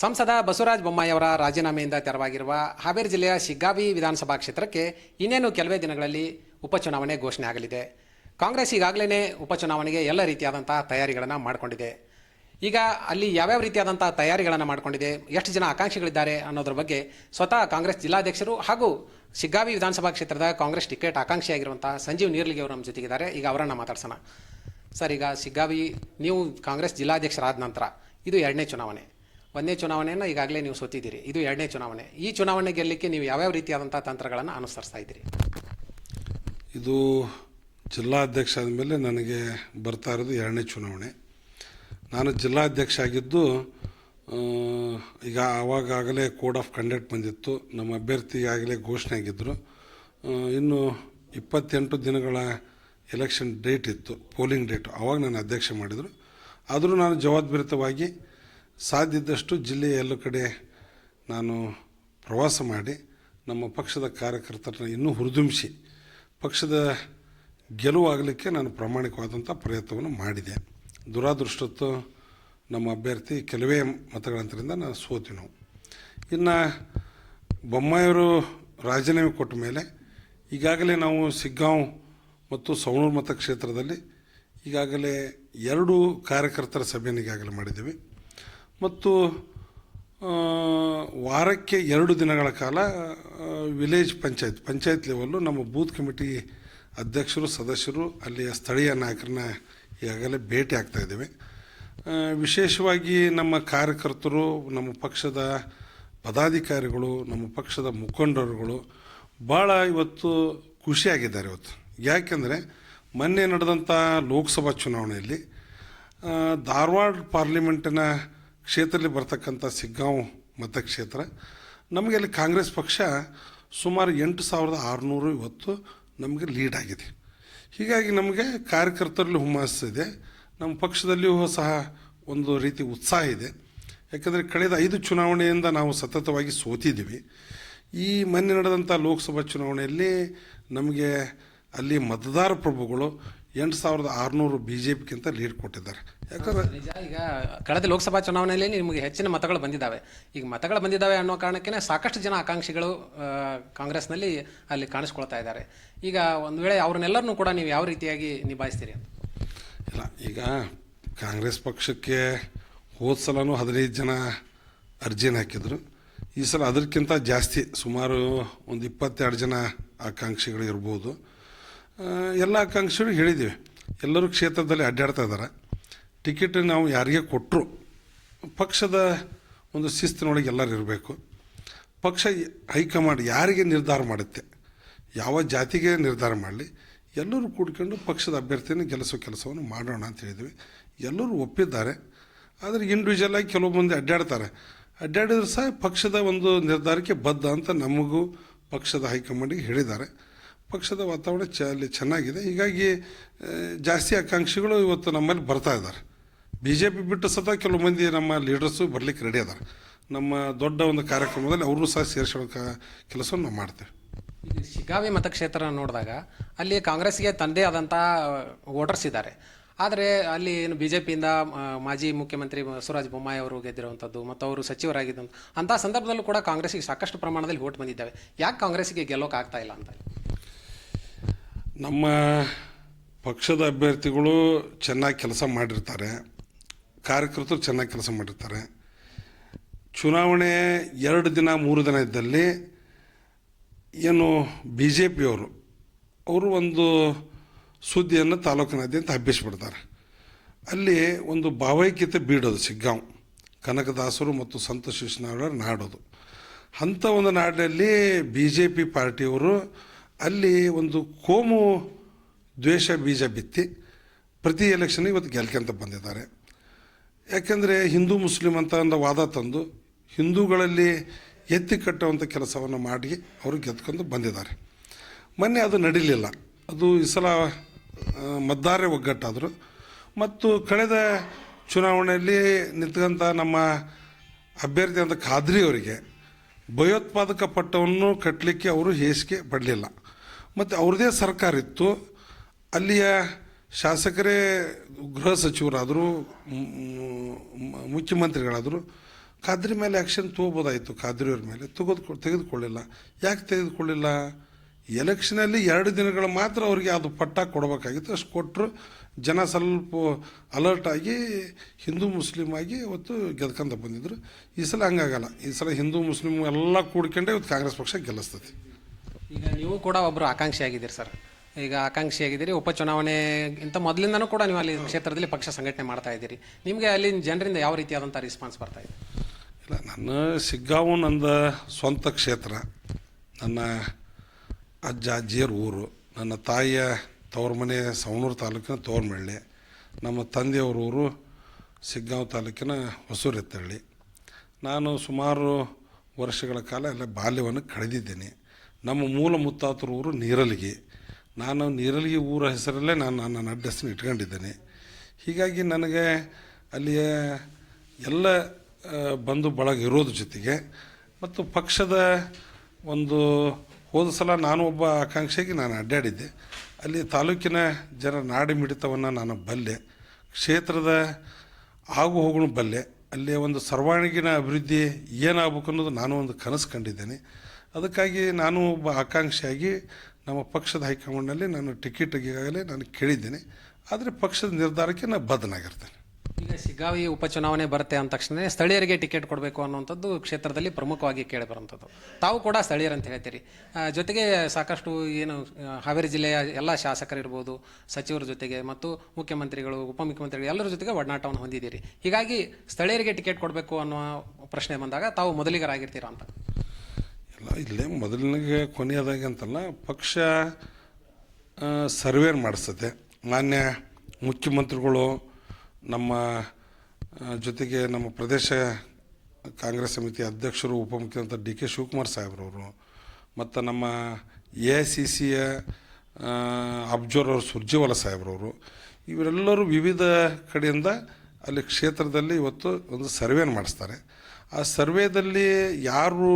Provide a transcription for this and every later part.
ಸಂಸದ ಬಸವರಾಜ ಬೊಮ್ಮಾಯಿಯವರ ರಾಜೀನಾಮೆಯಿಂದ ತೆರವಾಗಿರುವ ಹಾವೇರಿ ಜಿಲ್ಲೆಯ ಶಿಗ್ಗಾವಿ ವಿಧಾನಸಭಾ ಕ್ಷೇತ್ರಕ್ಕೆ ಇನ್ನೇನು ಕೆಲವೇ ದಿನಗಳಲ್ಲಿ ಉಪಚುನಾವಣೆ ಘೋಷಣೆ ಆಗಲಿದೆ. ಕಾಂಗ್ರೆಸ್ ಈಗಾಗಲೇ ಉಪಚುನಾವಣೆಗೆ ಎಲ್ಲ ರೀತಿಯಾದಂತಹ ತಯಾರಿಗಳನ್ನು ಮಾಡಿಕೊಂಡಿದೆ. ಈಗ ಅಲ್ಲಿ ಯಾವ್ಯಾವ ರೀತಿಯಾದಂತಹ ತಯಾರಿಗಳನ್ನು ಮಾಡಿಕೊಂಡಿದೆ, ಎಷ್ಟು ಜನ ಆಕಾಂಕ್ಷಿಗಳಿದ್ದಾರೆ ಅನ್ನೋದ್ರ ಬಗ್ಗೆ ಸ್ವತಃ ಕಾಂಗ್ರೆಸ್ ಜಿಲ್ಲಾಧ್ಯಕ್ಷರು ಹಾಗೂ ಶಿಗ್ಗಾವಿ ವಿಧಾನಸಭಾ ಕ್ಷೇತ್ರದ ಕಾಂಗ್ರೆಸ್ ಟಿಕೆಟ್ ಆಕಾಂಕ್ಷಿಯಾಗಿರುವಂತಹ ಸಂಜೀವ್ ನೀರ್ಲಿಗೆ ಅವರು ನಮ್ಮ ಜೊತೆಗಿದ್ದಾರೆ. ಈಗ ಅವರನ್ನು ಮಾತಾಡ್ಸೋಣ. ಸರ್, ಈಗ ಶಿಗ್ಗಾವಿ, ನೀವು ಕಾಂಗ್ರೆಸ್ ಜಿಲ್ಲಾಧ್ಯಕ್ಷರಾದ ನಂತರ ಇದು ಎರಡನೇ ಚುನಾವಣೆ. ಒಂದನೇ ಚುನಾವಣೆಯನ್ನು ಈಗಾಗಲೇ ನೀವು ಸೋತಿದ್ದೀರಿ. ಇದು ಎರಡನೇ ಚುನಾವಣೆ. ಈ ಚುನಾವಣೆ ಗೆಲ್ಲಲಿಕ್ಕೆ ನೀವು ಯಾವ್ಯಾವ ರೀತಿಯಾದಂಥ ತಂತ್ರಗಳನ್ನು ಅನುಸರಿಸ್ತಾ ಇದ್ದೀರಿ? ಇದು ಜಿಲ್ಲಾಧ್ಯಕ್ಷ ಆದಮೇಲೆ ನನಗೆ ಬರ್ತಾ ಇರೋದು ಎರಡನೇ ಚುನಾವಣೆ. ನಾನು ಜಿಲ್ಲಾಧ್ಯಕ್ಷ ಆಗಿದ್ದು ಈಗ ಆವಾಗಾಗಲೇ ಕೋಡ್ ಆಫ್ ಕಂಡಕ್ಟ್ ಬಂದಿತ್ತು. ನಮ್ಮ ಅಭ್ಯರ್ಥಿ ಆಗಲೇ ಘೋಷಣೆ ಆಗಿದ್ದರು ಇನ್ನು ಇಪ್ಪತ್ತೆಂಟು ದಿನಗಳ ಎಲೆಕ್ಷನ್ ಡೇಟ್ ಇತ್ತು. ಪೋಲಿಂಗ್ ಡೇಟ್ ಆವಾಗ ನಾನು ಅಧ್ಯಕ್ಷ ಮಾಡಿದರು. ಆದರೂ ನಾನು ಜವಾಬ್ದಾರಿತವಾಗಿ ಸಾಧ್ಯ ಇದ್ದಷ್ಟು ಜಿಲ್ಲೆಯ ಎಲ್ಲ ಕಡೆ ನಾನು ಪ್ರವಾಸ ಮಾಡಿ ನಮ್ಮ ಪಕ್ಷದ ಕಾರ್ಯಕರ್ತರನ್ನ ಇನ್ನೂ ಹುರಿದುಂಬಿಸಿ ಪಕ್ಷದ ಗೆಲುವಾಗಲಿಕ್ಕೆ ನಾನು ಪ್ರಾಮಾಣಿಕವಾದಂಥ ಪ್ರಯತ್ನವನ್ನು ಮಾಡಿದೆ. ದುರಾದೃಷ್ಟತ್ತು ನಮ್ಮ ಅಭ್ಯರ್ಥಿ ಕೆಲವೇ ಮತಗಳಂತರಿಂದ ನಾನು ಸೋತಿ ನಾವು. ಇನ್ನು ಬೊಮ್ಮಾಯಿಯವರು ರಾಜೀನಾಮೆ ಕೊಟ್ಟ ಮೇಲೆ ಈಗಾಗಲೇ ನಾವು ಸಿಗ್ಗಾಂವ್ ಮತ್ತು ಸವಣೂರು ಮತಕ್ಷೇತ್ರದಲ್ಲಿ ಈಗಾಗಲೇ ಎರಡು ಕಾರ್ಯಕರ್ತರ ಸಭೆಯನ್ನು ಈಗಾಗಲೇ ಮಾಡಿದ್ದೀವಿ. ಮತ್ತು ವಾರಕ್ಕೆ ಎರಡು ದಿನಗಳ ಕಾಲ ವಿಲೇಜ್ ಪಂಚಾಯತ್ ಪಂಚಾಯತ್ ಲೆವೆಲ್ಲು ನಮ್ಮ ಬೂತ್ ಕಮಿಟಿ ಅಧ್ಯಕ್ಷರು, ಸದಸ್ಯರು, ಅಲ್ಲಿಯ ಸ್ಥಳೀಯ ನಾಯಕರನ್ನ ಈಗಾಗಲೇ ಭೇಟಿ ಆಗ್ತಾ ಇದ್ದೇವೆ. ವಿಶೇಷವಾಗಿ ನಮ್ಮ ಕಾರ್ಯಕರ್ತರು, ನಮ್ಮ ಪಕ್ಷದ ಪದಾಧಿಕಾರಿಗಳು, ನಮ್ಮ ಪಕ್ಷದ ಮುಖಂಡರುಗಳು ಭಾಳ ಇವತ್ತು ಖುಷಿಯಾಗಿದ್ದಾರೆ ಇವತ್ತು. ಯಾಕೆಂದರೆ, ಮೊನ್ನೆ ನಡೆದಂಥ ಲೋಕಸಭಾ ಚುನಾವಣೆಯಲ್ಲಿ ಧಾರವಾಡ ಪಾರ್ಲಿಮೆಂಟಿನ ಕ್ಷೇತ್ರದಲ್ಲಿ ಬರ್ತಕ್ಕಂಥ ಸಿಗ್ಗಾಂವ್ ಮತಕ್ಷೇತ್ರ, ನಮಗೆ ಅಲ್ಲಿ ಕಾಂಗ್ರೆಸ್ ಪಕ್ಷ ಸುಮಾರು ಎಂಟು ಸಾವಿರದ ಆರುನೂರು ಇವತ್ತು ನಮಗೆ ಲೀಡ್ ಆಗಿದೆ. ಹೀಗಾಗಿ ನಮಗೆ ಕಾರ್ಯಕರ್ತರಲ್ಲಿ ಹುಮ್ಮಸ್ಸಿದೆ ನಮ್ಮ ಪಕ್ಷದಲ್ಲಿಯೂ ಸಹ ಒಂದು ರೀತಿ ಉತ್ಸಾಹ ಇದೆ. ಯಾಕಂದರೆ ಕಳೆದ ಐದು ಚುನಾವಣೆಯಿಂದ ನಾವು ಸತತವಾಗಿ ಸೋತಿದ್ದೀವಿ. ಈ ಮೊನ್ನೆ ನಡೆದಂಥ ಲೋಕಸಭಾ ಚುನಾವಣೆಯಲ್ಲಿ ನಮಗೆ ಅಲ್ಲಿ ಮತದಾರ ಪ್ರಭುಗಳು ಎಂಟು ಸಾವಿರದ ಆರುನೂರು ಬಿ ಜೆ ಪಿಗಿಂತ ಲೀಡ್ ಕೊಟ್ಟಿದ್ದಾರೆ. ಯಾಕಂದ್ರೆ ನಿಜ. ಈಗ ಕಳೆದ ಲೋಕಸಭಾ ಚುನಾವಣೆಯಲ್ಲಿ ನಿಮಗೆ ಹೆಚ್ಚಿನ ಮತಗಳು ಬಂದಿದ್ದಾವೆ. ಈಗ ಮತಗಳು ಬಂದಿದ್ದಾವೆ ಅನ್ನೋ ಕಾರಣಕ್ಕೆ ಸಾಕಷ್ಟು ಜನ ಆಕಾಂಕ್ಷಿಗಳು ಕಾಂಗ್ರೆಸ್ನಲ್ಲಿ ಅಲ್ಲಿ ಕಾಣಿಸ್ಕೊಳ್ತಾ ಇದ್ದಾರೆ. ಈಗ ಒಂದು ವೇಳೆ ಅವ್ರನ್ನೆಲ್ಲರನ್ನೂ ಕೂಡ ನೀವು ಯಾವ ರೀತಿಯಾಗಿ ನಿಭಾಯಿಸ್ತೀರಿ ಅಂತ? ಇಲ್ಲ ಈಗ ಕಾಂಗ್ರೆಸ್ ಪಕ್ಷಕ್ಕೆ ಹೋದ ಸಲನೂ ಹದಿನೈದು ಜನ ಅರ್ಜಿನ ಹಾಕಿದ್ರು. ಈ ಸಲ ಅದಕ್ಕಿಂತ ಜಾಸ್ತಿ ಸುಮಾರು ಒಂದು ಇಪ್ಪತ್ತೆರಡು ಜನ ಆಕಾಂಕ್ಷಿಗಳು ಇರ್ಬೋದು. ಎಲ್ಲ ಆಕಾಂಕ್ಷಿಗಳು ಹೇಳಿದ್ದೀವಿ. ಎಲ್ಲರೂ ಕ್ಷೇತ್ರದಲ್ಲಿ ಅಡ್ಡಾಡ್ತಾ ಇದ್ದಾರೆ. ಟಿಕೆಟ್ ನಾವು ಯಾರಿಗೆ ಕೊಟ್ಟರು ಪಕ್ಷದ ಒಂದು ಶಿಸ್ತಿನೊಳಗೆ ಎಲ್ಲರೂ ಇರಬೇಕು. ಪಕ್ಷ ಹೈಕಮಾಂಡ್ ಯಾರಿಗೆ ನಿರ್ಧಾರ ಮಾಡುತ್ತೆ, ಯಾವ ಜಾತಿಗೆ ನಿರ್ಧಾರ ಮಾಡಲಿ, ಎಲ್ಲರೂ ಕೂಡ್ಕೊಂಡು ಪಕ್ಷದ ಅಭ್ಯರ್ಥಿಯನ್ನು ಗೆಲ್ಲಿಸೋ ಕೆಲಸವನ್ನು ಮಾಡೋಣ ಅಂತ ಹೇಳಿದ್ವಿ. ಎಲ್ಲರೂ ಒಪ್ಪಿದ್ದಾರೆ. ಆದರೆ ಇಂಡಿವಿಜುವಲ್ ಆಗಿ ಕೆಲವು ಮಂದಿ ಅಡ್ಡಾಡ್ತಾರೆ. ಅಡ್ಡಾಡಿದ್ರೆ ಸಹ ಪಕ್ಷದ ಒಂದು ನಿರ್ಧಾರಕ್ಕೆ ಬದ್ಧ ಅಂತ ನಮಗೂ ಪಕ್ಷದ ಹೈಕಮಾಂಡಿಗೆ ಹೇಳಿದ್ದಾರೆ. ಪಕ್ಷದ ವಾತಾವರಣ ಚ ಅಲ್ಲಿ ಚೆನ್ನಾಗಿದೆ. ಹೀಗಾಗಿ ಜಾಸ್ತಿ ಆಕಾಂಕ್ಷಿಗಳು ಇವತ್ತು ನಮ್ಮಲ್ಲಿ ಬರ್ತಾ ಇದ್ದಾರೆ. ಬಿ ಜೆ ಪಿ ಬಿಟ್ಟು ಸತ ಕೆಲವು ಮಂದಿ ನಮ್ಮ ಲೀಡರ್ಸು ಬರಲಿಕ್ಕೆ ರೆಡಿ ಅದಾರೆ ನಮ್ಮ ದೊಡ್ಡ ಒಂದು ಕಾರ್ಯಕ್ರಮದಲ್ಲಿ ಅವರು ಸಹ ಸೇರಿಸೋ ಕೆಲಸವನ್ನು ನಾವು ಮಾಡ್ತೇವೆ. ಈಗ ಶಿಗ್ಗಾವಿ ಮತಕ್ಷೇತ್ರ ನೋಡಿದಾಗ, ಅಲ್ಲಿ ಕಾಂಗ್ರೆಸ್ಗೆ ತಂದೆ ಆದಂಥ ವೋಟರ್ಸ್ ಇದ್ದಾರೆ. ಆದರೆ ಅಲ್ಲಿ ಏನು ಬಿ ಜೆ ಪಿಯಿಂದ ಮಾಜಿ ಮುಖ್ಯಮಂತ್ರಿ ಬಸವರಾಜ ಬೊಮ್ಮಾಯಿ ಅವರು ಗೆದ್ದಿರುವಂಥದ್ದು, ಮತ್ತು ಅವರು ಸಚಿವರಾಗಿದ್ದಂಥ, ಅಂಥ ಸಂದರ್ಭದಲ್ಲೂ ಕೂಡ ಕಾಂಗ್ರೆಸ್ಗೆ ಸಾಕಷ್ಟು ಪ್ರಮಾಣದಲ್ಲಿ ಓಟ್ ಬಂದಿದ್ದಾವೆ. ಯಾಕೆ ಕಾಂಗ್ರೆಸ್ಗೆ ಗೆಲ್ಲೋಕೆ ಆಗ್ತಾ ಇಲ್ಲ ಅಂತ? ನಮ್ಮ ಪಕ್ಷದ ಅಭ್ಯರ್ಥಿಗಳು ಚೆನ್ನಾಗಿ ಕೆಲಸ ಮಾಡಿರ್ತಾರೆ, ಕಾರ್ಯಕರ್ತರು ಚೆನ್ನಾಗಿ ಕೆಲಸ ಮಾಡಿರ್ತಾರೆ. ಚುನಾವಣೆ ಎರಡು ದಿನ, ಮೂರು ದಿನ ಇದ್ದಲ್ಲಿ ಏನು ಬಿ ಜೆ ಪಿಯವರು ಅವರು ಒಂದು ಸುದ್ದಿಯನ್ನು ತಾಲೂಕಿನಾದ್ಯಂತ ಹಬ್ಬಿಸಿಬಿಡ್ತಾರೆ. ಅಲ್ಲಿ ಒಂದು ಭಾವೈಕ್ಯತೆ ಬೀಡೋದು ಸಿಗ್ಗಾಂವ್, ಕನಕದಾಸರು ಮತ್ತು ಸಂತ ಶಿಶುನಾಳ ನಾಡೋದು. ಅಂಥ ಒಂದು ನಾಡಿನಲ್ಲಿ ಬಿ ಜೆ ಪಿ ಪಾರ್ಟಿಯವರು ಅಲ್ಲಿ ಒಂದು ಕೋಮು ದ್ವೇಷ ಬೀಜ ಬಿತ್ತಿ ಪ್ರತಿ ಎಲೆಕ್ಷನ್ ಇವತ್ತು ಗೆಲ್ಕೊಂತ ಬಂದಿದ್ದಾರೆ. ಯಾಕೆಂದರೆ ಹಿಂದೂ ಮುಸ್ಲಿಂ ಅಂತ ಒಂದು ವಾದ ತಂದು ಹಿಂದೂಗಳಲ್ಲಿ ಎತ್ತಿ ಕಟ್ಟುವಂಥ ಕೆಲಸವನ್ನು ಮಾಡಿ ಅವರು ಗೆದ್ಕೊಂಡು ಬಂದಿದ್ದಾರೆ. ಮೊನ್ನೆ ಅದು ನಡೀಲಿಲ್ಲ. ಅದು ಈ ಸಲ ಮದ್ದಾರೆ ಒಗ್ಗಟ್ಟಾದರು. ಮತ್ತು ಕಳೆದ ಚುನಾವಣೆಯಲ್ಲಿ ನಿಂತ್ಕೊಂಥ ನಮ್ಮ ಅಭ್ಯರ್ಥಿ ಅಂತ ಖಾದ್ರಿ ಅವರಿಗೆ ಭಯೋತ್ಪಾದಕ ಪಟ್ಟವನ್ನು ಕಟ್ಟಲಿಕ್ಕೆ ಅವರು ಹೇಸಿಗೆ ಪಡಲಿಲ್ಲ. ಮತ್ತು ಅವ್ರದ್ದೇ ಸರ್ಕಾರ ಇತ್ತು. ಅಲ್ಲಿಯ ಶಾಸಕರೇ ಗೃಹ ಸಚಿವರಾದರು ಮುಖ್ಯಮಂತ್ರಿಗಳಾದರು ಖಾದ್ರಿ ಮೇಲೆ ಆ್ಯಕ್ಷನ್ ತೊಗೋಬೋದಾಯಿತು. ಖಾದ್ರಿಯವ್ರ ಮೇಲೆ ತೆಗೆದುಕೊ ತೆಗೆದುಕೊಳ್ಳಿಲ್ಲ. ಯಾಕೆ ತೆಗೆದುಕೊಳ್ಳಿಲ್ಲ? ಎಲೆಕ್ಷನಲ್ಲಿ ಎರಡು ದಿನಗಳು ಮಾತ್ರ ಅವ್ರಿಗೆ ಅದು ಪಟ್ಟ ಕೊಡಬೇಕಾಗಿತ್ತು. ಅಷ್ಟು ಕೊಟ್ಟರು ಜನ ಸ್ವಲ್ಪ ಅಲರ್ಟ್ ಆಗಿ ಹಿಂದೂ ಮುಸ್ಲಿಮ್ ಆಗಿ ಇವತ್ತು ಗೆದ್ಕೊಂತ ಬಂದಿದ್ರು. ಈ ಸಲ ಹಂಗಾಗಲ್ಲ. ಈ ಸಲ ಹಿಂದೂ ಮುಸ್ಲಿಂ ಎಲ್ಲ ಕೂಡ್ಕೊಂಡೆ ಇವತ್ತು ಕಾಂಗ್ರೆಸ್ ಪಕ್ಷ ಗೆಲ್ಲಿಸ್ತೈತಿ ಈಗ ನೀವು ಕೂಡ ಒಬ್ಬರು ಆಕಾಂಕ್ಷಿ ಆಗಿದ್ದೀರಿ ಸರ್. ಈಗ ಆಕಾಂಕ್ಷಿ ಆಗಿದ್ದೀರಿ ಉಪಚುನಾವಣೆಗಿಂತ ಮೊದಲಿಂದನೂ ಕೂಡ ನೀವು ಅಲ್ಲಿ ಕ್ಷೇತ್ರದಲ್ಲಿ ಪಕ್ಷ ಸಂಘಟನೆ ಮಾಡ್ತಾ ಇದ್ದೀರಿ. ನಿಮಗೆ ಅಲ್ಲಿ ಜನರಿಂದ ಯಾವ ರೀತಿಯಾದಂಥ ರೆಸ್ಪಾನ್ಸ್ ಬರ್ತಾ ಇದೆ? ಇಲ್ಲ, ನನ್ನ ಸಿಗ್ಗಾವು ನಂದ ಸ್ವಂತ ಕ್ಷೇತ್ರ, ನನ್ನ ಅಜ್ಜ, ಅಜ್ಜಿಯರ ಊರು, ನನ್ನ ತಾಯಿಯ ತವ್ರ ಮನೆ ಸವಣೂರು ತಾಲೂಕಿನ ತೋರ್ಮಳ್ಳಿ ನಮ್ಮ ತಂದೆಯವ್ರ ಊರು ಸಿಗ್ಗಾಂವ್ ತಾಲೂಕಿನ ಹೊಸೂರೆತ್ತಳ್ಳಿ ನಾನು ಸುಮಾರು ವರ್ಷಗಳ ಕಾಲ ಎಲ್ಲ ಬಾಲ್ಯವನ್ನು ಕಳೆದಿದ್ದೇನೆ. ನಮ್ಮ ಮೂಲ ಮುತ್ತಾತರ ಊರು ನೀರಲಿಗೆ. ನಾನು ನೀರಲ್ಗಿ ಊರ ಹೆಸರಲ್ಲೇ ನಾನು ನನ್ನ ಅಡ್ರೆಸ್ನ ಇಟ್ಕೊಂಡಿದ್ದೇನೆ. ಹೀಗಾಗಿ ನನಗೆ ಅಲ್ಲಿಯ ಎಲ್ಲ ಬಂಧು ಬಳಗ ಇರೋದ್ರ ಜೊತೆಗೆ. ಮತ್ತು ಪಕ್ಷದ ಒಂದು ಹೋದ ಸಲ ನಾನು ಒಬ್ಬ ಆಕಾಂಕ್ಷೆಗೆ ನಾನು ಅಡ್ಡಾಡಿದ್ದೆ. ಅಲ್ಲಿ ತಾಲೂಕಿನ ಜನ ನಾಡಿ ಮಿಡಿತವನ್ನು ನಾನು ಬಲ್ಲೆ. ಕ್ಷೇತ್ರದ ಆಗು ಹೋಗುಣ ಬಲ್ಲೆ. ಅಲ್ಲಿಯ ಒಂದು ಸರ್ವಾಂಗೀಣ ಅಭಿವೃದ್ಧಿ ಏನಾಗಬೇಕು ಅನ್ನೋದು ನಾನು ಒಂದು ಕನಸು ಕಂಡಿದ್ದೇನೆ. ಅದಕ್ಕಾಗಿ ನಾನು ಒಬ್ಬ ಆಕಾಂಕ್ಷಿಯಾಗಿ ನಮ್ಮ ಪಕ್ಷದ ಹೈಕಮಾಂಡ್ನಲ್ಲಿ ನಾನು ಟಿಕೆಟ್ ಈಗಾಗಲೇ ನಾನು ಕೇಳಿದ್ದೇನೆ. ಆದರೆ ಪಕ್ಷದ ನಿರ್ಧಾರಕ್ಕೆ ನಾನು ಬದ್ಧನಾಗಿರ್ತೇನೆ. ಈಗ ಶಿಗ್ಗಾವಿ ಉಪಚುನಾವಣೆ ಬರುತ್ತೆ ಅಂದ ತಕ್ಷಣ ಸ್ಥಳೀಯರಿಗೆ ಟಿಕೆಟ್ ಕೊಡಬೇಕು ಅನ್ನುವಂಥದ್ದು ಕ್ಷೇತ್ರದಲ್ಲಿ ಪ್ರಮುಖವಾಗಿ ಕೇಳಿಬರುವಂಥದ್ದು ತಾವು ಕೂಡ ಸ್ಥಳೀಯರು ಅಂತ ಹೇಳ್ತೀರಿ ಜೊತೆಗೆ ಸಾಕಷ್ಟು ಏನು ಹಾವೇರಿ ಜಿಲ್ಲೆಯ ಎಲ್ಲ ಶಾಸಕರಿರ್ಬೋದು, ಸಚಿವರ ಜೊತೆಗೆ ಮತ್ತು ಮುಖ್ಯಮಂತ್ರಿಗಳು, ಉಪಮುಖ್ಯಮಂತ್ರಿಗಳು ಎಲ್ಲರ ಜೊತೆಗೆ ಒಡನಾಟವನ್ನು ಹೊಂದಿದ್ದೀರಿ. ಹೀಗಾಗಿ ಸ್ಥಳೀಯರಿಗೆ ಟಿಕೆಟ್ ಕೊಡಬೇಕು ಅನ್ನೋ ಪ್ರಶ್ನೆ ಬಂದಾಗ ತಾವು ಮೊದಲಿಗರಾಗಿರ್ತೀರಾ ಅಂತ. ಇಲ್ಲ ಮೊದಲನಿಗೆ ಕೊನೆಯದಾಗಿ ಅಂತಲ್ಲ, ಪಕ್ಷ ಸರ್ವೇರ್ ಮಾಡಿಸ್ತದೆ ಮಾನ್ಯ ಮುಖ್ಯಮಂತ್ರಿಗಳು ನಮ್ಮ ಜೊತೆಗೆ ನಮ್ಮ ಪ್ರದೇಶ ಕಾಂಗ್ರೆಸ್ ಸಮಿತಿ ಅಧ್ಯಕ್ಷರು, ಉಪಮುಖ್ಯಮಂತ್ರಿ ಡಿ ಕೆ ಶಿವಕುಮಾರ್ ಸಾಹೇಬ್ರವರು, ಮತ್ತು ನಮ್ಮ ಎ ಐ ಸಿ ಸಿಯ ಅಬ್ಜರ್ವರ್ ಸುರ್ಜೇವಾಲ ಸಾಹೇಬ್ರವರು, ಇವರೆಲ್ಲರೂ ವಿವಿಧ ಕಡೆಯಿಂದ ಅಲ್ಲಿ ಕ್ಷೇತ್ರದಲ್ಲಿ ಇವತ್ತು ಒಂದು ಸರ್ವೇನ ಮಾಡಿಸ್ತಾರೆ. ಆ ಸರ್ವೇದಲ್ಲಿ ಯಾರು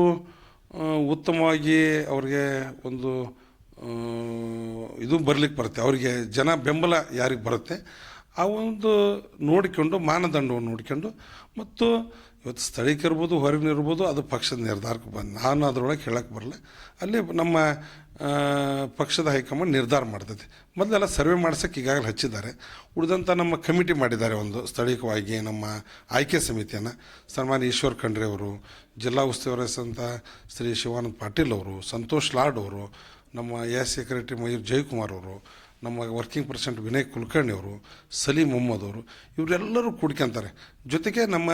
ಉತ್ತಮವಾಗಿ ಅವ್ರಿಗೆ ಒಂದು ಇದು ಬರ್ಲಿಕ್ಕೆ ಬರುತ್ತೆ. ಅವರಿಗೆ ಜನ ಬೆಂಬಲ ಯಾರಿಗೆ ಬರುತ್ತೆ? ಆ ಒಂದು ನೋಡಿಕೊಂಡು, ಮಾನದಂಡವನ್ನು ನೋಡಿಕೊಂಡು, ಮತ್ತು ಇವತ್ತು ಸ್ಥಳೀಕರಿರ್ಬೋದು ಹೊರಗಿನಿರ್ಬೋದು ಅದು ಪಕ್ಷದ ನಿರ್ಧಾರಕ್ಕೆ ಬಂದು ನಾನು ಅದರೊಳಗೆ ಹೇಳಕ್ಕೆ ಬರಲ್ಲ. ಅಲ್ಲಿ ನಮ್ಮ ಪಕ್ಷದ ಹೈಕಮಾಂಡ್ ನಿರ್ಧಾರ ಮಾಡ್ತೈತಿ. ಮೊದಲೆಲ್ಲ ಸರ್ವೆ ಮಾಡ್ಸೋಕ್ಕೆ ಈಗಾಗಲೇ ಹಚ್ಚಿದ್ದಾರೆ. ಉಳಿದಂಥ ನಮ್ಮ ಕಮಿಟಿ ಮಾಡಿದ್ದಾರೆ ಒಂದು ಸ್ಥಳೀಯವಾಗಿ ನಮ್ಮ ಆಯ್ಕೆ ಸಮಿತಿಯನ್ನು. ಸನ್ಮಾನ್ಯ ಈಶ್ವರ್ ಖಂಡ್ರೆ ಅವರು, ಜಿಲ್ಲಾ ಉಸ್ತುವಾರಿ ಸಂತ ಶ್ರೀ ಶಿವಾನಂದ್ ಪಾಟೀಲ್ ಅವರು, ಸಂತೋಷ್ ಲಾಡ್ ಅವರು, ನಮ್ಮ ಎ ಸೆಕ್ರೆಟರಿ ಮಯೂರ್ ಜಯಕುಮಾರ್ ಅವರು ನಮ್ಮ ವರ್ಕಿಂಗ್ ಪ್ರೆಸಿಡೆಂಟ್ ವಿನಯ್ ಕುಲಕರ್ಣಿ ಅವರು ಸಲೀಂ ಮೊಹಮ್ಮದ್ ಅವರು, ಇವರೆಲ್ಲರೂ ಕೂಡ್ಕೊಂತಾರೆ. ಜೊತೆಗೆ ನಮ್ಮ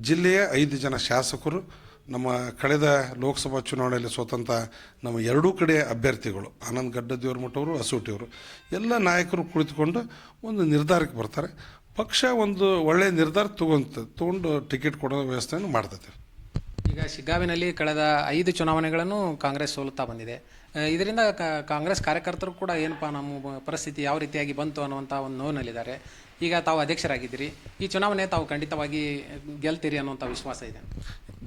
ಜಿಲ್ಲೆಯ ಐದು ಜನ ಶಾಸಕರು, ನಮ್ಮ ಕಳೆದ ಲೋಕಸಭಾ ಚುನಾವಣೆಯಲ್ಲಿ ಸ್ವತಂತ್ರ ನಮ್ಮ ಎರಡೂ ಕಡೆ ಅಭ್ಯರ್ಥಿಗಳು, ಆನಂದ್ ಗಡ್ಡದೇವ್ರ ಮಠವರು ಅಸೂಟಿಯವರು ಎಲ್ಲ ನಾಯಕರು ಕುಳಿತುಕೊಂಡು ಒಂದು ನಿರ್ಧಾರಕ್ಕೆ ಬರ್ತಾರೆ. ಪಕ್ಷ ಒಂದು ಒಳ್ಳೆಯ ನಿರ್ಧಾರ ತಗೊಂತ, ತಗೊಂಡು ಟಿಕೆಟ್ ಕೊಡೋ ವ್ಯವಸ್ಥೆಯನ್ನು ಮಾಡ್ತೈತೆ ಈಗ ಶಿಗ್ಗಾವಿನಲ್ಲಿ ಕಳೆದ ಐದು ಚುನಾವಣೆಗಳನ್ನು ಕಾಂಗ್ರೆಸ್ ಸೋಲುತ್ತಾ ಬಂದಿದೆ. ಇದರಿಂದ ಕಾಂಗ್ರೆಸ್ ಕಾರ್ಯಕರ್ತರು ಕೂಡ ಏನಪ್ಪ ನಮ್ಮ ಪರಿಸ್ಥಿತಿ ಯಾವ ರೀತಿಯಾಗಿ ಬಂತು ಅನ್ನುವಂಥ ಒಂದು ನೋವಿನಲ್ಲಿದ್ದಾರೆ. ಈಗ ತಾವು ಅಧ್ಯಕ್ಷರಾಗಿದ್ದೀರಿ. ಈ ಚುನಾವಣೆ ತಾವು ಖಂಡಿತವಾಗಿ ಗೆಲ್ತೀರಿ ಅನ್ನುವಂಥ ವಿಶ್ವಾಸ ಇದೆ.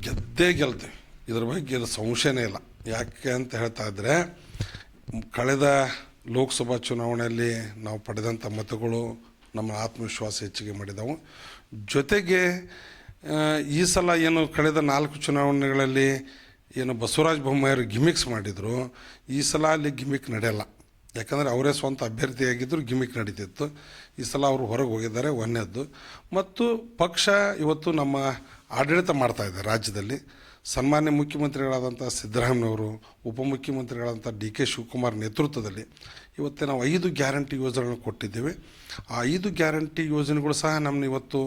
ಗೆದ್ದೇ ಗೆಲ್ತೇವೆ. ಇದ್ರ ಬಗ್ಗೆ ಇದು ಸಂಶಯನೇ ಇಲ್ಲ. ಯಾಕೆ ಅಂತ ಹೇಳ್ತಾ ಇದ್ದರೆ ಕಳೆದ ಲೋಕಸಭಾ ಚುನಾವಣೆಯಲ್ಲಿ ನಾವು ಪಡೆದಂಥ ಮತಗಳು ನಮ್ಮ ಆತ್ಮವಿಶ್ವಾಸ ಹೆಚ್ಚಿಗೆ ಮಾಡಿದವು. ಜೊತೆಗೆ ಈ ಸಲ ಏನು ಕಳೆದ ನಾಲ್ಕು ಚುನಾವಣೆಗಳಲ್ಲಿ ಏನು ಬಸವರಾಜ ಬೊಮ್ಮಾಯಿಯವರು ಗಿಮಿಕ್ಸ್ ಮಾಡಿದರು, ಈ ಸಲ ಅಲ್ಲಿ ಗಿಮಿಕ್ ನಡೆಯಲ್ಲ. ಯಾಕಂದರೆ ಅವರೇ ಸ್ವಂತ ಅಭ್ಯರ್ಥಿಯಾಗಿದ್ದರು ಗಿಮಿಕ್ ನಡೀತಿತ್ತು. ಈ ಸಲ ಅವರು ಹೊರಗೆ ಹೋಗಿದ್ದಾರೆ ಒಂದನೇದ್ದು ಮತ್ತು ಪಕ್ಷ ಇವತ್ತು ನಮ್ಮ ಆಡಳಿತ ಮಾಡ್ತಾ ಇದೆ ರಾಜ್ಯದಲ್ಲಿ. ಸನ್ಮಾನ್ಯ ಮುಖ್ಯಮಂತ್ರಿಗಳಾದಂಥ ಸಿದ್ದರಾಮಯ್ಯವರು ಉಪಮುಖ್ಯಮಂತ್ರಿಗಳಾದಂಥ ಡಿ ಕೆ ಶಿವಕುಮಾರ್ ನೇತೃತ್ವದಲ್ಲಿ ಇವತ್ತು ನಾವು ಐದು ಗ್ಯಾರಂಟಿ ಯೋಜನೆಗಳನ್ನು ಕೊಟ್ಟಿದ್ದೇವೆ. ಆ ಐದು ಗ್ಯಾರಂಟಿ ಯೋಜನೆಗಳು ಸಹ ನಮ್ಮನ್ನ ಇವತ್ತು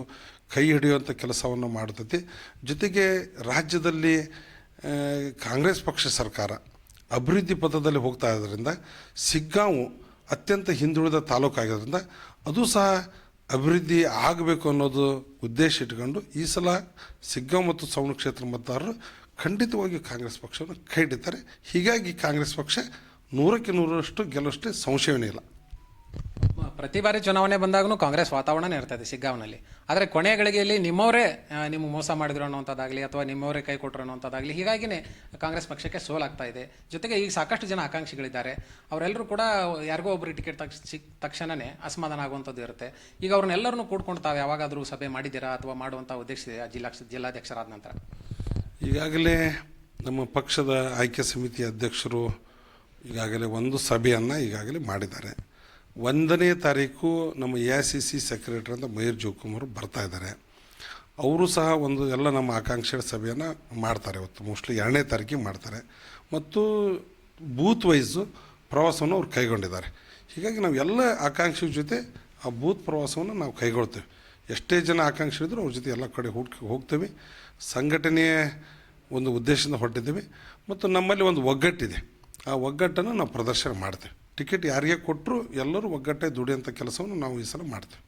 ಕೈ ಹಿಡಿಯುವಂಥ ಕೆಲಸವನ್ನು ಮಾಡ್ತೈತಿ ಜೊತೆಗೆ ರಾಜ್ಯದಲ್ಲಿ ಕಾಂಗ್ರೆಸ್ ಪಕ್ಷ ಸರ್ಕಾರ ಅಭಿವೃದ್ಧಿ ಪಥದಲ್ಲಿ ಹೋಗ್ತಾ ಇರೋದ್ರಿಂದ ಸಿಗ್ಗಾಂವು ಅತ್ಯಂತ ಹಿಂದುಳಿದ ತಾಲೂಕಾಗಿರೋದ್ರಿಂದ ಅದು ಸಹ ಅಭಿವೃದ್ಧಿ ಆಗಬೇಕು ಅನ್ನೋದು ಉದ್ದೇಶ ಇಟ್ಕೊಂಡು ಈ ಸಲ ಸಿಗ್ಗಾಂವ್ ಮತ್ತು ಸವಣ ಕ್ಷೇತ್ರ ಮತದಾರರು ಖಂಡಿತವಾಗಿ ಕಾಂಗ್ರೆಸ್ ಪಕ್ಷವನ್ನು ಕೈ ಹೀಗಾಗಿ ಕಾಂಗ್ರೆಸ್ ಪಕ್ಷ ನೂರಕ್ಕೆ ನೂರರಷ್ಟು ಗೆಲ್ಲುವಷ್ಟೇ ಸಂಶಯವೇ ಇಲ್ಲ. ಪ್ರತಿ ಬಾರಿ ಚುನಾವಣೆ ಬಂದಾಗೂ ಕಾಂಗ್ರೆಸ್ ವಾತಾವರಣನೇ ಇರ್ತದೆ ಸಿಗ್ಗಾವ್ನಲ್ಲಿ. ಆದರೆ ಕೊನೆ ಗಳಿಗೆಯಲ್ಲಿ ನಿಮ್ಮವರೇ ನಿಮ್ಮ ಮೋಸ ಮಾಡಿದ್ರು ಅನ್ನೋಂಥದ್ದಾಗಲಿ ಅಥವಾ ನಿಮ್ಮವರೇ ಕೈ ಕೊಟ್ಟರು ಅನ್ನೋಂಥದ್ದಾಗಲಿ ಹೀಗಾಗಿನೇ ಕಾಂಗ್ರೆಸ್ ಪಕ್ಷಕ್ಕೆ ಸೋಲಾಗ್ತಾ ಇದೆ. ಜೊತೆಗೆ ಈಗ ಸಾಕಷ್ಟು ಜನ ಆಕಾಂಕ್ಷಿಗಳಿದ್ದಾರೆ. ಅವರೆಲ್ಲರೂ ಕೂಡ ಯಾರಿಗೋ ಒಬ್ಬರು ಟಿಕೆಟ್ ತಕ್ಷ, ಸಿಕ್, ತಕ್ಷಣನೇ ಅಸಮಾಧಾನ ಆಗುವಂಥದ್ದು ಇರುತ್ತೆ. ಈಗ ಅವ್ರನ್ನೆಲ್ಲರನ್ನೂ ಕೂಡ್ಕೊಂಡು ತಾವು ಯಾವಾಗಾದರೂ ಸಭೆ ಮಾಡಿದ್ದೀರಾ ಅಥವಾ ಮಾಡುವಂಥ ಉದ್ದೇಶ ಇದೆ ಜಿಲ್ಲಾ ಜಿಲ್ಲಾಧ್ಯಕ್ಷರಾದ ನಂತರ? ಈಗಾಗಲೇ ನಮ್ಮ ಪಕ್ಷದ ಆಯ್ಕೆ ಸಮಿತಿ ಅಧ್ಯಕ್ಷರು ಈಗಾಗಲೇ ಒಂದು ಸಭೆಯನ್ನು ಈಗಾಗಲೇ ಮಾಡಿದ್ದಾರೆ. ಒಂದನೇ ತಾರೀಕು ನಮ್ಮ A I C C secretary ಅಂತ ಮಯೂರ್ ಜೋಕುಮಾರ್ ಬರ್ತಾ ಇದ್ದಾರೆ. ಅವರು ಸಹ ಒಂದು ಎಲ್ಲ ನಮ್ಮ ಆಕಾಂಕ್ಷೆಗಳ ಸಭೆಯನ್ನು ಮಾಡ್ತಾರೆ ಇವತ್ತು. ಮೋಸ್ಟ್ಲಿ ಎರಡನೇ ತಾರೀಕಿಗೆ ಮಾಡ್ತಾರೆ. ಮತ್ತು ಬೂತ್ ವೈಸು ಪ್ರವಾಸವನ್ನು ಅವ್ರು ಕೈಗೊಂಡಿದ್ದಾರೆ. ಹೀಗಾಗಿ ನಾವು ಎಲ್ಲ ಆಕಾಂಕ್ಷಿ ಜೊತೆ ಆ ಬೂತ್ ಪ್ರವಾಸವನ್ನು ನಾವು ಕೈಗೊಳ್ತೇವೆ. ಎಷ್ಟೇ ಜನ ಆಕಾಂಕ್ಷಿ ಇದ್ದರೂ ಅವ್ರ ಜೊತೆ ಎಲ್ಲ ಕಡೆ ಹುಡ್ಕಿ ಹೋಗ್ತೇವೆ. ಸಂಘಟನೆಯ ಒಂದು ಉದ್ದೇಶದಿಂದ ಹೊರಟಿದ್ದೇವೆ. ಮತ್ತು ನಮ್ಮಲ್ಲಿ ಒಂದು ಒಗ್ಗಟ್ಟಿದೆ. ಆ ಒಗ್ಗಟ್ಟನ್ನು ನಾವು ಪ್ರದರ್ಶನ ಮಾಡ್ತೇವೆ. ಟಿಕೆಟ್ ಯಾರಿಗೆ ಕೊಟ್ಟರು ಎಲ್ಲರೂ ಒಗ್ಗಟ್ಟೆ ದುಡಿಯುವಂಥ ಕೆಲಸವನ್ನು ನಾವು ಈ ಸಲ ಮಾಡ್ತೇವೆ.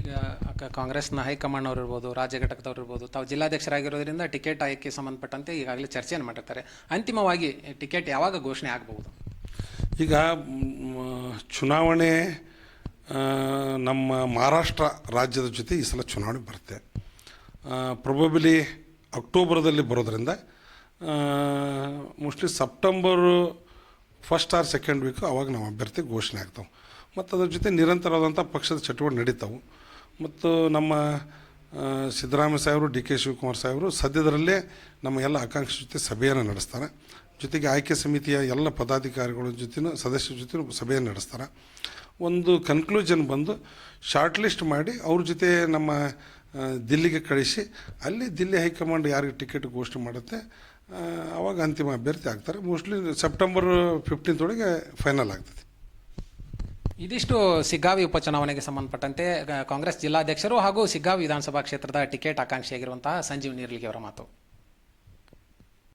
ಈಗ ಅಕ್ಕ ಕಾಂಗ್ರೆಸ್ನ ಹೈಕಮಾಂಡ್ ಅವರು ಇರ್ಬೋದು ರಾಜ್ಯ ಘಟಕದವ್ರು ಇರ್ಬೋದು ತಾವು ಜಿಲ್ಲಾಧ್ಯಕ್ಷರಾಗಿರೋದ್ರಿಂದ ಟಿಕೆಟ್ ಆಯ್ಕೆ ಸಂಬಂಧಪಟ್ಟಂತೆ ಈಗಾಗಲೇ ಚರ್ಚೆಯನ್ನು ಮಾಡಿರ್ತಾರೆ. ಅಂತಿಮವಾಗಿ ಟಿಕೆಟ್ ಯಾವಾಗ ಘೋಷಣೆ ಆಗಬಹುದು? ಈಗ ಚುನಾವಣೆ ನಮ್ಮ ಮಹಾರಾಷ್ಟ್ರ ರಾಜ್ಯದ ಜೊತೆ ಈ ಸಲ ಚುನಾವಣೆ ಬರುತ್ತೆ. ಪ್ರೊಬಬಲಿ ಅಕ್ಟೋಬರ್ದಲ್ಲಿ ಬರೋದರಿಂದ mostly September first or second week ಅವಾಗ ನಾವು ಅಭ್ಯರ್ಥಿ ಘೋಷಣೆ ಆಗ್ತಾವೆ. ಮತ್ತು ಅದ್ರ ಜೊತೆ ನಿರಂತರವಾದಂಥ ಪಕ್ಷದ ಚಟುವಟಿಕೆ ನಡೀತಾವೆ. ಮತ್ತು ನಮ್ಮ ಸಿದ್ದರಾಮಯ್ಯ ಸಾಹೇಬರು ಡಿ ಕೆ ಶಿವಕುಮಾರ್ ಸಾಹೇಬರು ಸದ್ಯದರಲ್ಲೇ ನಮ್ಮ ಎಲ್ಲ ಆಕಾಂಕ್ಷಿ ಜೊತೆ ಸಭೆಯನ್ನು ನಡೆಸ್ತಾರೆ. ಜೊತೆಗೆ ಆಯ್ಕೆ ಸಮಿತಿಯ ಎಲ್ಲ ಪದಾಧಿಕಾರಿಗಳ ಜೊತೆನೂ, ಸದಸ್ಯರ ಜೊತೆ ಸಭೆಯನ್ನು ನಡೆಸ್ತಾರೆ. ಒಂದು ಕನ್ಕ್ಲೂಷನ್ ಬಂದು ಶಾರ್ಟ್ ಲಿಸ್ಟ್ ಮಾಡಿ ಅವ್ರ ಜೊತೆ ನಮ್ಮ ದಿಲ್ಲಿಗೆ ಕಳಿಸಿ, ಅಲ್ಲಿ ದಿಲ್ಲಿ ಹೈಕಮಾಂಡ್ ಯಾರಿಗೆ ಟಿಕೆಟ್ ಘೋಷಣೆ ಮಾಡುತ್ತೆ ಅವಾಗ ಅಂತಿಮ ಅಭ್ಯರ್ಥಿ ಆಗ್ತಾರೆ. ಮೋಸ್ಟ್ಲಿ ಸೆಪ್ಟೆಂಬರ್ ಫಿಫ್ಟೀನ್ತ್ ಒಳಗೆ ಫೈನಲ್ ಆಗ್ತದೆ. ಇದಿಷ್ಟು ಸಿಗ್ಗಾವಿ ಉಪಚುನಾವಣೆಗೆ ಸಂಬಂಧಪಟ್ಟಂತೆ ಕಾಂಗ್ರೆಸ್ ಜಿಲ್ಲಾಧ್ಯಕ್ಷರು ಹಾಗೂ ಸಿಗ್ಗಾವಿ ವಿಧಾನಸಭಾ ಕ್ಷೇತ್ರದ ಟಿಕೆಟ್ ಆಕಾಂಕ್ಷಿಯಾಗಿರುವಂತಹ ಸಂಜೀವ್ ನೀರ್ಲಿಗೆ ಅವರ ಮಾತು.